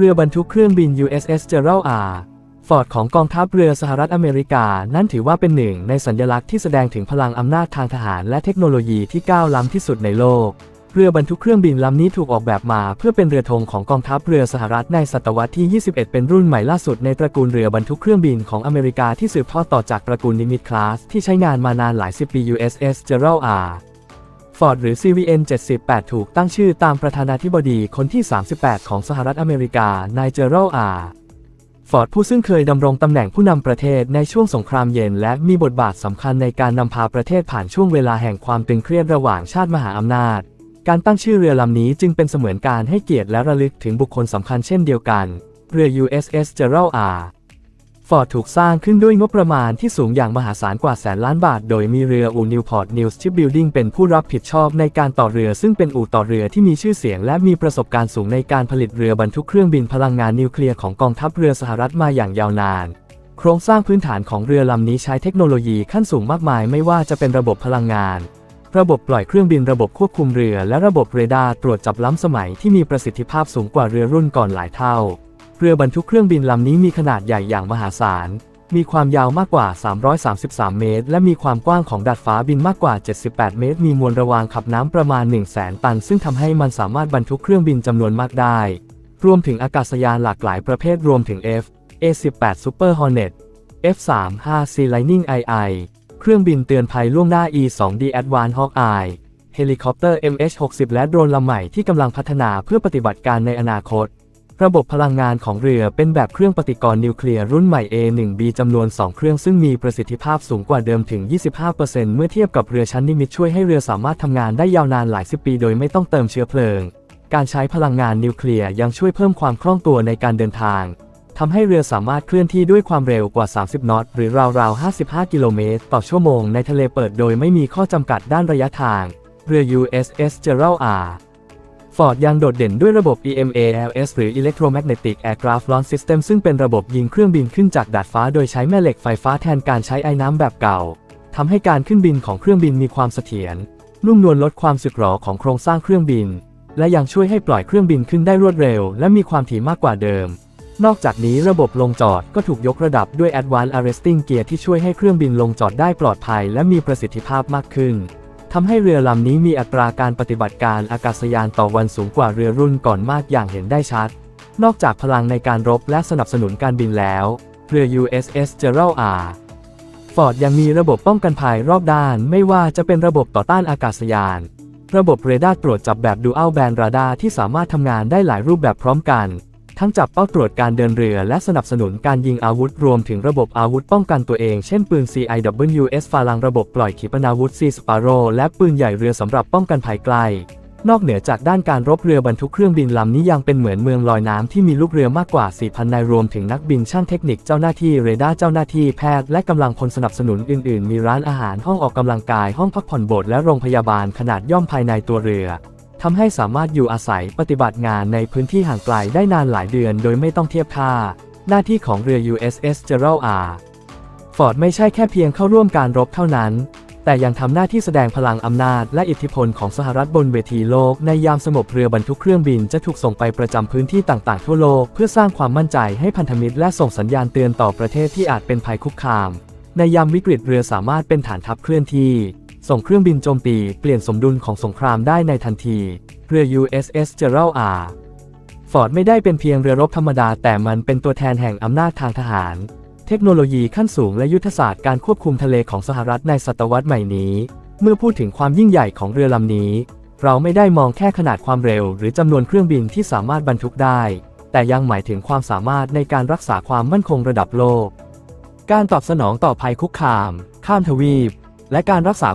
เรือบรรทุกเครื่องบิน USS Gerald R. ฟอร์ดของกองทัพเรือสหรัฐอเมริกา นั่นถือว่าเป็นหนึ่งในสัญลักษณ์ที่แสดงถึงพลังอำนาจทางทหารและเทคโนโลยีที่ก้าวล้ำที่สุดในโลก เรือบรรทุกเครื่องบินลำนี้ถูกออกแบบมาเพื่อเป็นเรือธงของกองทัพเรือสหรัฐในศตวรรษที่ 21 เป็นรุ่นใหม่ล่าสุดในตระกูลเรือบรรทุกเครื่องบินของอเมริกาที่สืบทอดต่อจากตระกูลนิมิตคลาสที่ใช้งานมานานหลายสิบปี USS Gerald R. ฟอร์ดหรือ CVN 78 ถูกตั้งชื่อตามประธานาธิบดีคนที่ 38 ของสหรัฐอเมริกานายเจอรัลอาฟอร์ดผู้ซึ่งเคยดำรงตำแหน่งผู้นำประเทศในช่วงสงครามเย็น และมีบทบาทสำคัญในการนำพาประเทศผ่านช่วงเวลาแห่งความตึงเครียดระหว่างชาติมหาอำนาจ การตั้งชื่อเรือลำนี้จึงเป็นเสมือนการให้เกียรติและระลึกถึงบุคคลสำคัญเช่นเดียวกัน เรือ USS Gerald R. ฟอร์ดถูกสร้างขึ้นด้วยงบประมาณที่สูงอย่างมหาศาลกว่าแสนล้านบาท โดยมีเรืออูนิวพอร์ตนิวส์ชิปบิลดิ้งเป็นผู้รับผิดชอบในการต่อเรือ ซึ่งเป็นอู่ต่อเรือที่มีชื่อเสียง และมีประสบการณ์สูงในการผลิตเรือบรรทุกเครื่องบินพลังงานนิวเคลียร์ของกองทัพเรือสหรัฐมาอย่างยาวนาน โครงสร้างพื้นฐานของเรือลำนี้ใช้เทคโนโลยีขั้นสูงมากมาย ไม่ว่าจะเป็นระบบพลังงาน ระบบปล่อยเครื่องบินระบบควบคุมเรือ และระบบเรดาร์ตรวจจับล้ำสมัยที่มีประสิทธิภาพสูงกว่าเรือรุ่นก่อนหลายเท่า เรือบรรทุกเครื่องบินลำนี้มีขนาดใหญ่อย่างมหาศาล มีความยาวมากกว่า 333 เมตร และมีความกว้างของดาดฟ้าบินมากกว่า 78 เมตร มีมวลระวางขับน้ำประมาณ 1 0 0 0 0แสนตัน ซึ่งทำให้มันสามารถบรรทุกเครื่องบินจำนวนมากได้ รวมถึงอากาศยานหลากหลายประเภทรวมถึง F A18 Super Hornet F35C Lightning II เครื่องบินเตือนภัยล่วงหน้า E2D Advanced Hawkeye เฮลิคอปเตอร์ MH60 และโดรนลำใหม่ที่กำลังพัฒนาเพื่อปฏิบัติการในอนาคต ระบบพลังงานของเรือเป็นแบบเครื่องปฏิกรณ์นิวเคลียร์รุ่นใหม่ A1B จำนวน 2 เครื่องซึ่งมีประสิทธิภาพสูงกว่าเดิมถึง 25%เมื่อเทียบกับเรือชั้นนิมิตช่วยให้เรือสามารถทำงานได้ยาวนานหลายสิบปีโดยไม่ต้องเติมเชื้อเพลิง การใช้พลังงานนิวเคลียร์ยังช่วยเพิ่มความคล่องตัวในการเดินทางทำให้เรือสามารถเคลื่อนที่ด้วยความเร็วกว่า 30 นอต หรือราวๆ 55 กิโลเมตร ต่อชั่วโมงในทะเลเปิดโดยไม่มีข้อจำกัดด้านระยะทาง เรือ USS Gerald R. ฟอร์ดยังโดดเด่นด้วยระบบ EMALS หรือ Electromagnetic Aircraft Launch System ซึ่งเป็นระบบยิงเครื่องบินขึ้นจากดาดฟ้าโดยใช้แม่เหล็กไฟฟ้าแทนการใช้ไอ้น้ำแบบเก่า ทำให้การขึ้นบินของเครื่องบินมีความเสถียรนุ่มนวลลดความสึกหรอของโครงสร้างเครื่องบิน และยังช่วยให้ปล่อยเครื่องบินขึ้นได้รวดเร็ว และมีความถี่มากกว่าเดิม นอกจากนี้ระบบลงจอดก็ถูกยกระดับด้วย Advanced Arresting Gear ที่ช่วยให้เครื่องบินลงจอดได้ปลอดภัย และมีประสิทธิภาพมากขึ้น ทำให้เรือลำนี้มีอัตราการปฏิบัติการอากาศยานต่อวันสูงกว่าเรือรุ่นก่อนมากอย่างเห็นได้ชัด นอกจากพลังในการรบและสนับสนุนการบินแล้ว เรือ USS Gerald R. ฟอร์ดยังมีระบบป้องกันภัยรอบด้าน ไม่ว่าจะเป็นระบบต่อต้านอากาศยาน ระบบเรดาร์ตรวจจับแบบ Dual Band Radar ที่สามารถทำงานได้หลายรูปแบบพร้อมกัน ทั้งจับเป้าตรวจการเดินเรือและสนับสนุนการยิงอาวุธรวมถึงระบบอาวุธป้องกันตัวเอง เช่นปืน CIWS ฟาลังระบบปล่อยขีปนาวุธ C Sparrow และปืนใหญ่เรือสำหรับป้องกันภัยไกล นอกเหนือจากด้านการรบเรือบรรทุกเครื่องบินลำนี้ยังเป็นเหมือนเมืองลอยน้ำที่มีลูกเรือมากกว่า 4,000 นายรวมถึงนักบินช่างเทคนิคเจ้าหน้าที่เรดาร์เจ้าหน้าที่แพทย์และกำลังพลสนับสนุนอื่น ๆ มีร้านอาหารห้องออกกำลังกายห้องพักผ่อนโบสถ์และโรงพยาบาลขนาดย่อมภายในตัวเรือ ทำให้สามารถอยู่อาศัยปฏิบัติงานในพื้นที่ห่างไกลได้นานหลายเดือนโดยไม่ต้องเทียบท่า หน้าที่ของเรือ USS Gerald R. ฟอร์ดไม่ใช่แค่เพียงเข้าร่วมการรบเท่านั้น แต่ยังทำหน้าที่แสดงพลังอำนาจและอิทธิพลของสหรัฐบนเวทีโลก ในยามสงบเรือบรรทุกเครื่องบินจะถูกส่งไปประจำพื้นที่ต่างๆ ทั่วโลก เพื่อสร้างความมั่นใจให้พันธมิตรและส่งสัญญาณเตือนต่อประเทศที่อาจเป็นภัยคุกคาม ในยามวิกฤตเรือสามารถเป็นฐานทัพเคลื่อนที่ ส่งเครื่องบินโจมตีเปลี่ยนสมดุลของสงครามได้ในทันที เรือ USS Gerald R. ฟอร์ดไม่ได้เป็นเพียงเรือรบธรรมดา แต่มันเป็นตัวแทนแห่งอำนาจทางทหาร เทคโนโลยีขั้นสูงและยุทธศาสตร์การควบคุมทะเลของสหรัฐในศตวรรษใหม่นี้ เมื่อพูดถึงความยิ่งใหญ่ของเรือลำนี้ เราไม่ได้มองแค่ขนาดความเร็ว หรือจำนวนเครื่องบินที่สามารถบรรทุกได้ แต่ยังหมายถึงความสามารถในการรักษาความมั่นคงระดับโลก การตอบสนองต่อภัยคุกคาม ข้ามทวีป และการรักษา